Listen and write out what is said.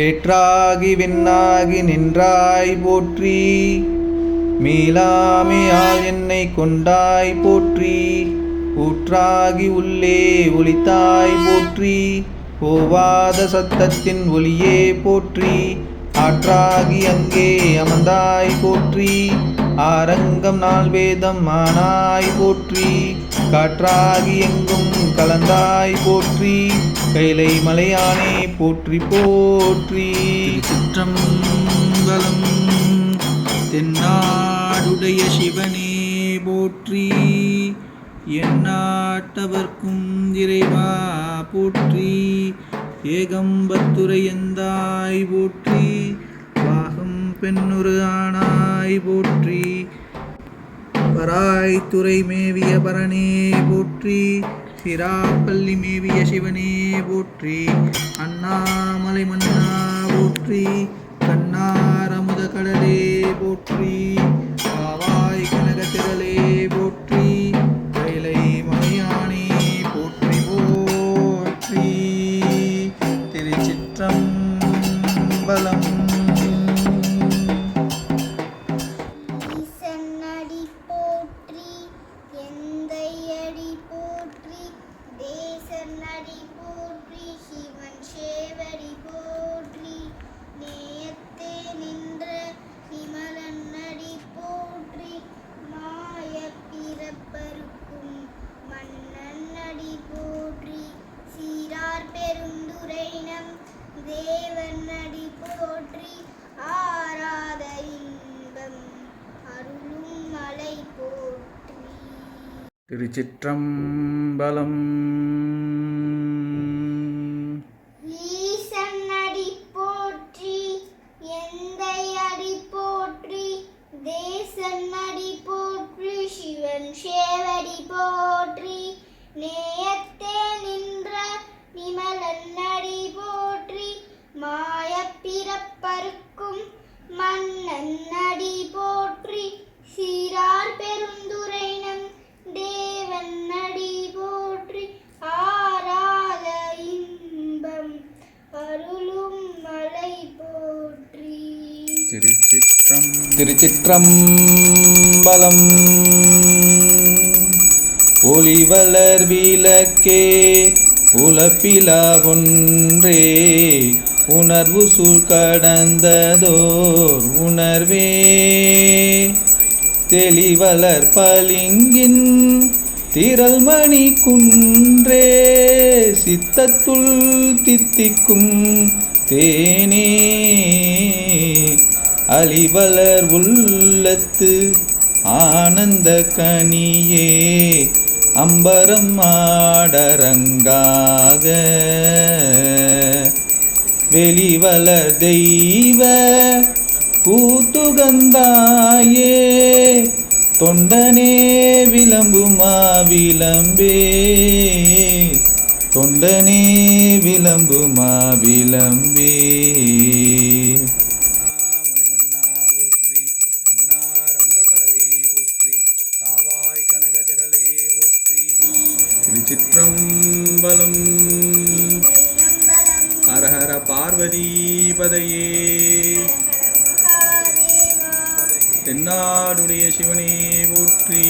வேற்றாகி விண்ணாகி நின்றாய் போற்றி. மீளாமையால் என்னை கொண்டாய் போற்றி. ஊற்றாகி உள்ளே ஒளித்தாய் போற்றி. ஓவாத சத்தத்தின் ஒளியே போற்றி. ஆற்றாகி அங்கே அமர்ந்தாய் போற்றி. ஆரங்கம் நாள் வேதம் ஆனாய் போற்றி. காற்றாகி எங்கும் கலந்தாய் போற்றி கைலை மலையானே போற்றி போற்றி. சிற்றம்பலம் தென்னாடுடைய சிவனே போற்றி. எந்நாட்டவர்க்கும் இறைவா போற்றி. ஏகம்பத்துரை எந்தாய் போற்றி. பாகம் பெண்ணுரு ஆனாய் போற்றி. பராய் துறை மேவிய பரணே போற்றி. சிராப்பள்ளி மேவிய சிவனே போற்றி அண்ணாமலை மன்னா போற்றி கண்ணாரமுத கடலே போற்றி காவாய் கனக திரளே போற்றி கைலை மலையானே போற்றி போற்றி. திருச்சிற்றம்பலம் திருச்சிற்றம்பலம். ஈசன்னடி போற்றி எந்தை அடி போற்றி தேசன்னடி போற்றி சிவன் சேவடி போற்றி நே அருளும் மலை போற்றி. திருச்சிற்றம் திருச்சிற்றம்பலம். ஒளிவளர் விளக்கே உலப்பிலா ஒன்றே. உணர்வு சூழ் கடந்ததோர் உணர்வே. தெளிவளர் பளிங்கின் திரள்மணி குன்றே. சித்தத்துள் தித்திக்கும் தேனே. அலிவலர் உள்ளத்து ஆனந்த கனியே. அம்பரம் ஆடரங்காக. வெளிவலர் தெய்வ கூத்துகந்தாயே. தொண்டனே விளம்புமா விளம்பே. கனக திரளே போற்றி திருச்சிற்றம்பலம். ஹர ஹர பார்வதி பதையே தென்னாடுடைய சிவனே போற்றி